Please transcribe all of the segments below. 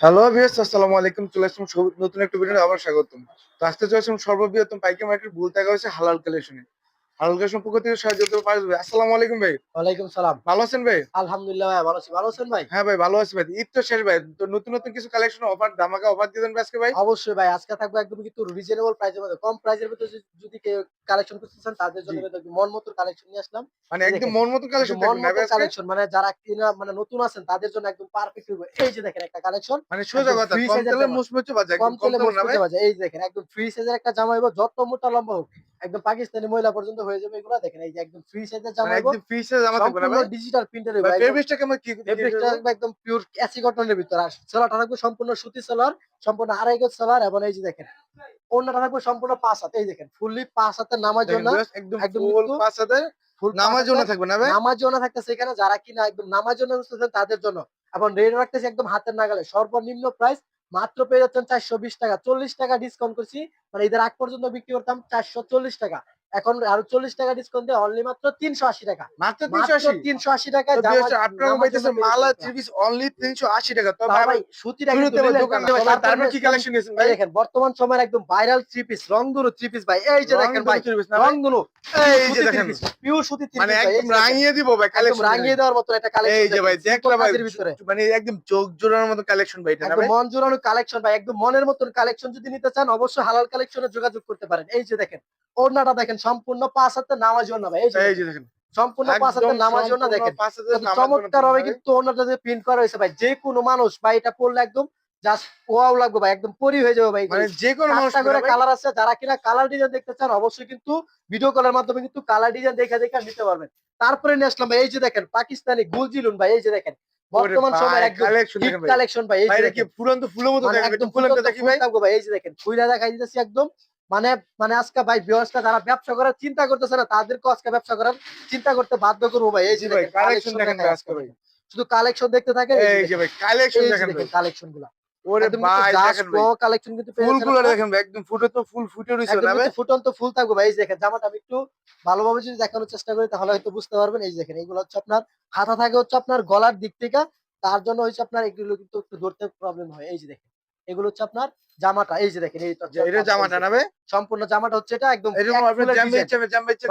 Hello viewers আসসালামু আলাইকুম। চলে আসলাম নতুন একটা ভিডিও আবার স্বাগতম। তো আজকে চলে আসলাম সর্ববৃহত্তম পাইকারি মার্কেট ভুল থাকা হয়েছে হালাল কালেকশনে পক্ষ থেকে সাহায্য করতে পারবে আসসালামু আলাইকুম ভাই। ওয়ালাইকুম সালাম। ভালো আছেন ভাই? আলহামদুলিল্লাহ ভাই ভালো আছি। ভালো আছেন ভাই? হ্যাঁ ভাই ভালো আছি ভাই। ঈদ তো শেষ ভাই। তো নতুন নতুন কিছু কালেকশন অফার ধামাকা অফার দিবেন আজকে ভাই? অবশ্যই ভাই আজকে থাকবে একদম কিন্তু রিজনেবল প্রাইসের মধ্যে। কম প্রাইসের মধ্যে যদি- কালেকশন করতে চান তাদের জন্য মন মতো কালেকশন নিয়ে আসলাম। মানে একদম মন মতো কালেকশন মন মতো কালেকশন মানে যারা কিনা মানে নতুন আছেন তাদের জন্য একদম পারফেক্ট এই যে দেখেন একটা কালেকশন মানে সোজা কথা কম তেলে। মুচমুচে বাজে কম তেলে বাজে। এই দেখেন একদম ফ্রি সাইজের একটা জামা যত মোটা লম্বা হোক একদম পাকিস্তানি মহিলা পর্যন্ত হয়ে যাবে এগুলো। দেখেন এই যে একদম ফ্রি সাইজের জামা মানে হইব একদম জামা থাকবে না ডিজিটাল প্রিন্টের হইব ভাই ফেব্রিকটা কেমন কি ফেব্রিকটা একদম পিওর কটনের ভিতর। আর সেলারটা থাকবে সম্পূর্ণ সুতি সেলার সম্পূর্ণ আড়াই গজ সেলার এবং এই যে দেখেন থাকবে সম্পূর্ণ পাঁচ হাত। এই দেখেন ফুললি পাঁচ হাতের নামার জন্য একদম একদম পাঁচ হাতে নামার জন্য থাকবে না ভাই? নামার জন্য থাকতেছে এখানে। যারা কিনা একদম নামার জন্য খুঁজতেছেন তাদের জন্য। এবং রেট রাখতেছে একদম হাতের নাগালে। সর্বনিম্ন প্রাইস মাত্র পেয়ে যাচ্ছেন চারশো বিশ টাকা। চল্লিশ টাকা ডিসকাউন্ট করছি। মানে এদের আগ পর্যন্ত বিক্রি করতাম চারশো চল্লিশ টাকা। এখন আরও চল্লিশ টাকা ডিসকাউন্ট দিয়ে অনলি মাত্র তিনশো আশি টাকা। মাত্র তিনশো আশি? তিনশো আশি আপনারা জন্য মালা পেয়ে থ্রি পিস অনলি তিনশো আশি টাকা। তো ভাই তারপরে কি কালেকশন নিয়েছেন ভাই? দেখেন বর্তমান সময়ের একদম ভাইরাল থ্রি পিস রংধনু থ্রি ভাই এই যে দেখেন ভাই রংধনু এই যে দেখেন পিওর সুতি মানে একদম রাঙিয়ে দিব ভাই কালেকশন রাঙিয়ে দেওয়ার মতো একটা কালেকশন এই যে ভাই দেখলা ভাই মানে একদম চোখ জোড়ানোর মতো কালেকশন ভাই এটা একদম মন জোড়ানো কালেকশন ভাই একদম মনের মতন কালেকশন যদি নিতে চান অবশ্যই হালাল কালেকশনে যোগাযোগ করতে পারেন। এই যে দেখেন ওড়নাটা দেখেন সম্পূর্ণ পাঁচ হাতে নামাজ না ভাই এই যে দেখেন, সম্পূর্ণ পাঁচ হাতে একদম দেখেন। নামার চমৎকার হবে কিন্তু ওনাটা যে প্রিন্ট করা হয়েছে ভাই। যে কোনো মানুষ ভাই এটা পড়লে একদম জাস্ট ওয়াও লাগবে ভাই একদম পরি হয়ে যাবে ভাই। মানে যে কোনো করে কালার আছে যারা কিনা কালার ডিজাইন দেখতে চান অবশ্যই কিন্তু ভিডিও কলের মাধ্যমে কিন্তু কালার ডিজাইন দেখে দেখে নিতে পারবেন। তারপরে নিয়ে আসলাম ভাই এই যে দেখেন পাকিস্তানি গুলজিলুন ভাই এই যে দেখেন। বর্তমান ওরে সময়ের একদম। কালেকশন ভাই। এই যে দেখেন। ফুলন্ত ফুলের মতো মানে একদম একদম দেখি ভাই? ভাই এই যে দেখেন ফুইলা দেখাই দিতেছি একদম। মানে মানে আজকে ভাই বিয়সটা যারা ব্যবসা করার চিন্তা করতেছে না তাদেরকে আজকে ব্যবসা করার চিন্তা করতে বাধ্য করব ভাই। এই যে ভাই কালেকশন দেখেন আজকে ভাই। শুধু কালেকশন দেখতে থাকেন এই যে ভাই কালেকশন দেখেন কালেকশনগুলা। ওরে ভাই দেখেন কালেকশন কিন্তু ফুলগুলো দেখেন একদম ফুটে তো ফুল ফুটে রইছে না ভাই। ফুটন্ত ফুল থাকবে ভাই এই দেখেন জামাটা আমি একটু ভালোভাবে যদি দেখানোর চেষ্টা করি তাহলে হয়তো বুঝতে পারবেন। এই দেখেন এগুলো হচ্ছে আপনার হাতা থাকে হচ্ছে আপনার গলার দিক থেকে তার জন্য হচ্ছে আপনার এগুলো কিন্তু একটু ধরতে প্রবলেম হয়। এই যে দেখেন এগুলো হচ্ছে আপনার জামাটা এই যে দেখেন এটা জামাটা নামে সম্পূর্ণ জামাটা হচ্ছে এটা একদম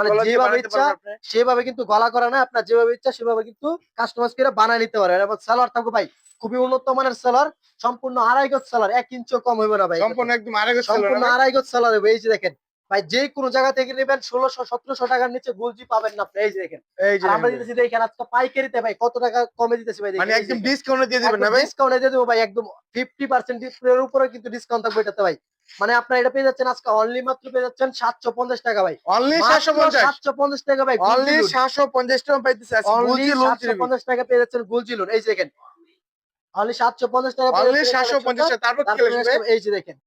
মানে যেভাবে ইচ্ছা সেভাবে কিন্তু গলা করা না আপনার যেভাবে ইচ্ছা সেভাবে কিন্তু কাস্টমার কে বানায় নিতে পারে এবং সালোয়ার থাকবে ভাই খুবই উন্নত মানের সেলার সম্পূর্ণ আড়াই গজ সেলার এক ইঞ্চও কম হইবে না ভাই। সম্পূর্ণ একদম সম্পূর্ণ আড়াই গজ সেলার হবে এই যে দেখেন। ভাই যে কোনো জায়গা থেকে নেবেন ষোলোশো সতেরোশো টাকার নিচে গুলজি পাবেন না এই যে দেখেন। এই যে আমরা। দিতেছি দেখেন আজকে পাইকারিতে ভাই কত টাকা কমে দিতেছি ভাই মানে একদম ডিসকাউন্টে দিয়ে দিবেন না ভাই? ডিসকাউন্টে দিয়ে দেবো ভাই একদম ফিফটি পার্সেন্ট এর উপরে কিন্তু ডিসকাউন্ট থাকবে এটাতে ভাই। মানে আপনার এটা পেয়ে যাচ্ছেন আজকে অনলি মাত্র পেয়ে যাচ্ছেন সাতশো পঞ্চাশ টাকা ভাই। অনলি 750 সাতশো পঞ্চাশ? টাকা ভাই অনলি 750 টাকা পাইতেছে অনলি সাতশো পঞ্চাশ টাকা পেয়ে যাচ্ছেন গুলজিলুন এই যে দেখেন। অনলি সাতশো পঞ্চাশ টাকা অনলি এই 750 টাকা তারপর এই যে দেখেন।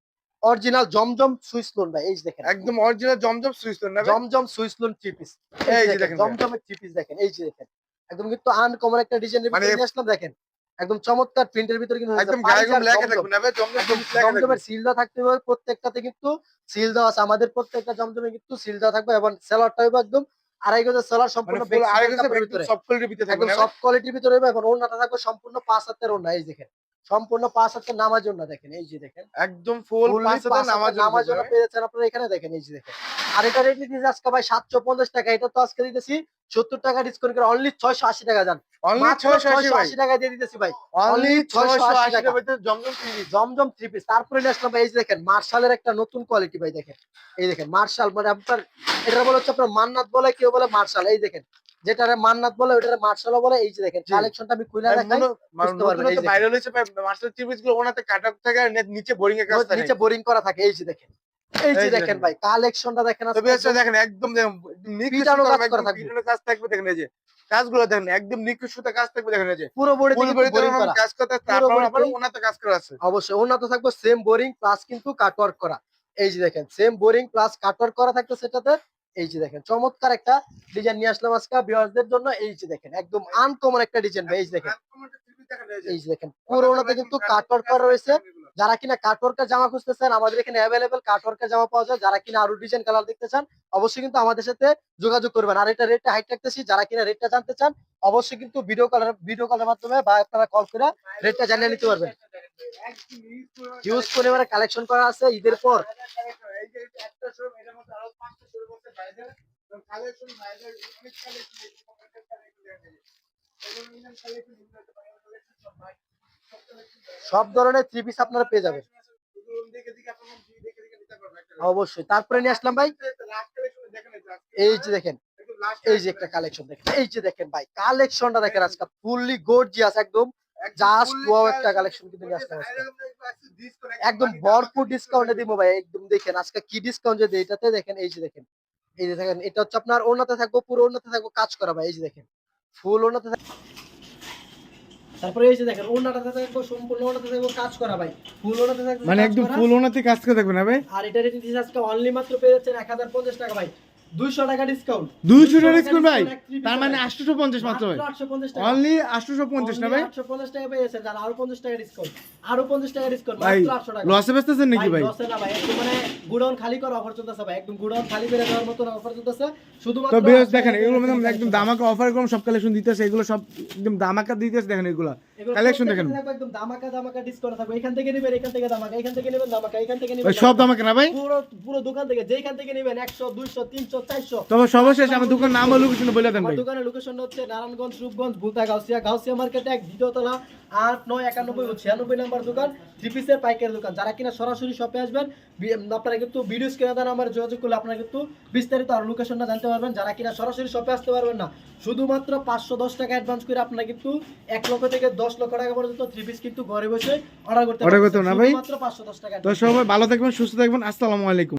অরিজিনাল জমজম সুইস লোন ভাই এই দেখেন। একদম অরিজিনাল জমজম সুইচ না ভাই? Zamzam Swiss lawn three piece এই যে দেখেন জমজমের থ্রি পিস দেখেন এই যে দেখেন। একদম কিন্তু আনকমন একটা ডিজাইনের মানে- নিয়ে আসলাম দেখেন। একদম চমৎকার প্রিন্টের ভিতরে কিন্তু একদম পাইজার গায়ে গম লেখা থাকবে না ভাই জমজম জমজমের সিল দেওয়া থাকতে হবে প্রত্যেকটাতে কিন্তু সিল দেওয়া আছে। আমাদের প্রত্যেকটা জমজমে কিন্তু সিল দেওয়া থাকবে এবং সেলারটা হবে একদম আড়াই গজের সেলার মানে সম্পূর্ণ flexible কাপড়ের ভিতরে। সব কোয়ালিটির ভিতরে থাকবে একদম না কোয়ালিটির ভিতরে হবে এবং ওড়নাটা থাকবে সম্পূর্ণ পাঁচ হাতের ওড়না এই দেখেন। সম্পূর্ণ পাঁচ হাতের নামার জন্য দেখেন এই যে দেখেন। একদম ফুল পাঁচ নামার জন্য পেয়ে যাচ্ছেন আপনারা এখানে দেখেন এই যে দেখেন। আর এটা রেট দিতেছি আজকে ভাই সাতশো পঞ্চাশ টাকা এটা তো আজকে দিতেছি সত্তর টাকা ডিসকাউন্ট করে অনলি ছয়শো আশি টাকা যান অনলি মাত্র 680 ভাই। 680 টাকা দিয়ে দিতেছি ভাই। অনলি only 680 680 টাকা। টাকা। ভিতরে জমজম জমজম থ্রি পিস তারপরে নিয়ে আসলাম ভাই এই যে দেখেন মার্শালের একটা নতুন কোয়ালিটি ভাই দেখেন। এই দেখেন মার্শাল মানে আপনার এটা বলে হচ্ছে আপনার মান্নাত বলে কেউ বলে মার্শাল এই দেখেন। যেটা মান্নাত বলে ওটা মার্শালও বলে এই যে দেখেন। কালেকশনটা আমি খুলে দেখাই বুঝতে পারবেন, এই দেখেন। ভাইরাল হয়েছে মাস্টার চিপিসগুলো ওনাতে কাটা থাকে আর নিচে বোরিং এর কাজ থাকে নিচে বোরিং করা থাকে এই যে দেখেন এই যে যে দেখেন। ভাই কালেকশনটা দেখেন তবে হচ্ছে দেখেন একদম সুতা কাজ করা থাকবে। পিটানো কাজ থাকবে দেখেন এই যে কাজগুলো দেখেন একদম নিখুঁত সুতা কাজ থাকবে দেখেন এই যে পুরো বডি কাজ করতে পুরো তারপর আবার ওনাতে কাজ করা আছে অবশ্যই ওনার তো থাকবে সেম বোরিং প্লাস কিন্তু কাটওয়ার্ক করা এই যে দেখেন সেম বোরিং প্লাস কাটওয়ার্ক করা থাকবে সেটাতে এই যে দেখেন, চমৎকার একটা ডিজাইন নিয়ে আসলাম আজকে ভিউয়ারদের জন্য। এই যে দেখেন, একদম আনকমন একটা ডিজাইন এই যে দেখেন। এই যে দেখেন পুরো কিন্তু কাটওয়ার্ক করা রয়েছে। যারা কিনা কাটওয়ার্কের জামা খুঁজতেছেন, আমাদের এখানে অ্যাভেলেবেল কাটওয়ার্কের জামা পাওয়া যায়। যারা কিনা আরও ডিজাইন কালার দেখতে চান, অবশ্যই কিন্তু আমাদের সাথে যোগাযোগ করবেন। আর এটা রেটটা হাইট রাখতেছি, যারা কিনা রেটটা জানতে চান, অবশ্যই কিন্তু ভিডিও কলার ভিডিও কলের মাধ্যমে বা আপনারা কল করে রেটটা জানিয়ে নিতে পারবেন। হিউজ পরিমাণে কালেকশন করা আছে ঈদের পর সব ধরনের থ্রি পিস আপনারা পেয়ে যাবেন। অবশ্যই তারপরে নিয়ে আসলাম ভাই। এই যে দেখেন, এই যে একটা কালেকশন দেখেন, এই যে দেখেন ভাই কালেকশনটা দেখেন আজকে ফুললি গর্জিয়াস একদম just wow একটা collection কিন্তু নিয়ে আজকে। একদম ভরপুর ডিসকাউন্টে দিব ভাই একদম দেখেন। আজকে কি ডিসকাউন্ট যে দেয় এটাতে দেখেন এই যে দেখেন। এই যে দেখেন এটা হচ্ছে আপনার ওনাতে থাকব পুরো ওনাতে থাকব কাজ করা ভাই এই যে দেখেন। ফুল ওনাতে তারপরে এই যে দেখেন ওনাটাতে থাকব সম্পূর্ণ ওনাতে থাকব কাজ করা ভাই। ফুল ওনাতে থাকব মানে কাজ একদম ফুল ওনাতে কাজ করে থাকবে না ভাই? আর এটা রেটিং আজকে অনলি মাত্র পেয়ে যাচ্ছেন এক হাজার পঞ্চাশ টাকা ভাই। টাকা ডিসকাউন্ট টাকা ডিসকাউন্ট ভাই তার মানে আটশো পঞ্চাশ মাত্র ভাই। আটশো পঞ্চাশ টাকা। অনলি আটশো পঞ্চাশ না ভাই? আটশো পঞ্চাশ টাকা পেয়েছেন আর আরও পঞ্চাশ টাকা ডিসকাউন্ট আরও টাকা ডিসকাউন্ট ভাই মাত্র আটশো টাকা। লসে বেচতেছেন নাকি ভাই লসে না ভাই একদম মানে গুডাউন খালি করা অফার চলতেছে ভাই একদম গুডাউন খালি করে দেওয়ার মতন অফার চলতেছে। শুধুমাত্র তো বেশ 800 দেখেন এগুলো মানে একদম দামাকা অফার করুন সব কালেকশন দিতেছে এগুলো সব একদম দামাকা দিতেছে দেখেন এগুলো। কালেকশন দেখেন। একদম দামাকা দামাকা ডিসকাউন্ট থাকবে। এখান থেকে নেবেন এখান থেকে দামাকা এখান থেকে নেবেন দামাকা এখান থেকে নেবেন সব দামাকা না ভাই? পুরো পুরো দোকান থেকে যেখান থেকে নেবেন একশো দুইশো তিনশো চারশো। তবে সর্বশেষ আমার দোকান নাম ও লোকেশন বলে দেন ভাই। দোকানের লোকেশন হচ্ছে নারায়ণগঞ্জ রূপগঞ্জ ভুলতা গাউসিয়া। গাউসিয়া মার্কেটে এক দ্বিতীয় তলা আট নয় একানব্বই ও ছিয়ানব্বই নাম্বার দোকান। থ্রি পিসের পাইকারি দোকান। যারা কিনা সরাসরি শপে আসবেন আপনারা কিন্তু ভিডিও স্ক্রিনে আমার যোগাযোগ করলে আপনারা কিন্তু বিস্তারিত আর লোকেশনটা জানতে পারবেন। যারা কিনা সরাসরি শপে আসতে পারবেন না শুধুমাত্র পাঁচশো দশ টাকা অ্যাডভান্স করে আপনারা কিন্তু এক লক্ষ থেকে দশ লক্ষ টাকা পর্যন্ত থ্রি পিস কিন্তু ঘরে বসে অর্ডার করতে অর্ডার করতে না ভাই? মাত্র পাঁচশো দশ টাকা। তো সবাই ভালো থাকবেন সুস্থ থাকবেন। আসসালামু আলাইকুম।